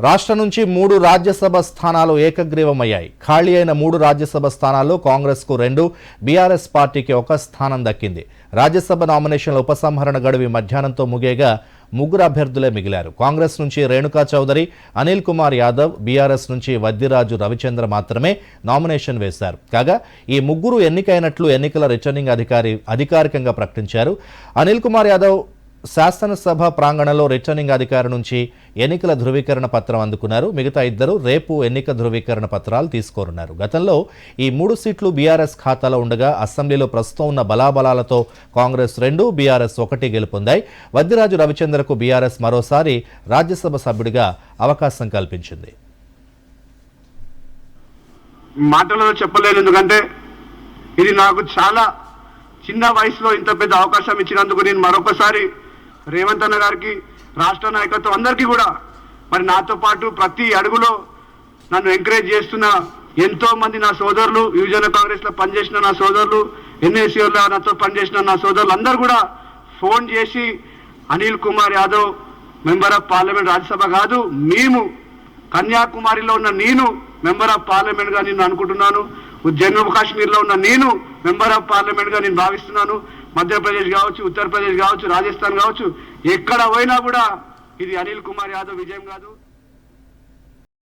రాష్ట్రం నుంచి మూడు రాజ్యసభ స్థానాలు ఏకగ్రీవమయ్యాయి. ఖాళీ అయిన మూడు రాజ్యసభ స్థానాల్లో కాంగ్రెస్కు రెండు బీఆర్ఎస్ పార్టీకి ఒక స్థానం దక్కింది. రాజ్యసభ నామినేషన్ల ఉపసంహరణ గడువు మధ్యాహ్నంతో ముగియగా ముగ్గురు అభ్యర్థులే మిగిలారు. కాంగ్రెస్ నుంచి రేణుకా చౌదరి అనిల్ కుమార్ యాదవ్ బీఆర్ఎస్ నుంచి వద్దిరాజు రవిచంద్ర మాత్రమే నామినేషన్ వేశారు. కాగా ఈ ముగ్గురు ఎన్నికైనట్లు ఎన్నికల రిటర్నింగ్ అధికారి అధికారికంగా ప్రకటించారు. అనిల్ కుమార్ యాదవ్ శాసనసభ ప్రాంగణంలో రిటర్నింగ్ అధికారి నుంచి ఎన్నికల ధృవీకరణ పత్రం అందుకున్నారు. మిగతా ఇద్దరు రేపు ఎన్నిక ధృవీకరణ పత్రాలు తీసుకోనున్నారు. గతంలో ఈ మూడు సీట్లు బీఆర్ఎస్ ఖాతాలో ఉండగా అసెంబ్లీలో ప్రస్తుతం ఉన్న బలాబలాలతో కాంగ్రెస్ రెండు బీఆర్ఎస్ ఒకటి గెలుపొందాయి. వద్దిరాజు రవిచంద్రకు బీఆర్ఎస్ మరోసారి రాజ్యసభ సభ్యుడిగా అవకాశం కల్పించింది. మాటలలో చెప్పలేను. ఎందుకంటే ఇది నాకు చాలా చిన్న వయసులో ఇంత పెద్ద అవకాశం ఇచ్చినందుకు నేను మరొకసారి రేవంత్ అన్న గారికి రాష్ట్ర నాయకత్వం అందరికీ కూడా మరి నాతో పాటు ప్రతి అడుగులో నన్ను ఎంకరేజ్ చేస్తున్న ఎంతో మంది నా సోదరులు యువజన కాంగ్రెస్లో పనిచేసిన నా సోదరులు ఎన్ఏసీలో నాతో పనిచేసిన నా సోదరులు అందరూ కూడా ఫోన్ చేసి Anil Kumar Yadav member of parliament Rajyasabha కాదు మేము కన్యాకుమారిలో ఉన్న నేను మెంబర్ ఆఫ్ పార్లమెంట్గా నేను అనుకుంటున్నాను జమ్మూ కాశ్మీర్లో ఉన్న నేను మెంబర్ ఆఫ్ పార్లమెంట్గా నేను భావిస్తున్నాను మధ్యప్రదేశ్ కావచ్చు ఉత్తరప్రదేశ్ కావచ్చు రాజస్థాన్ కావచ్చు ఎక్కడ పోయినా కూడా ఇది అనిల్ కుమార్ యాదవ్ విజయం కాదు.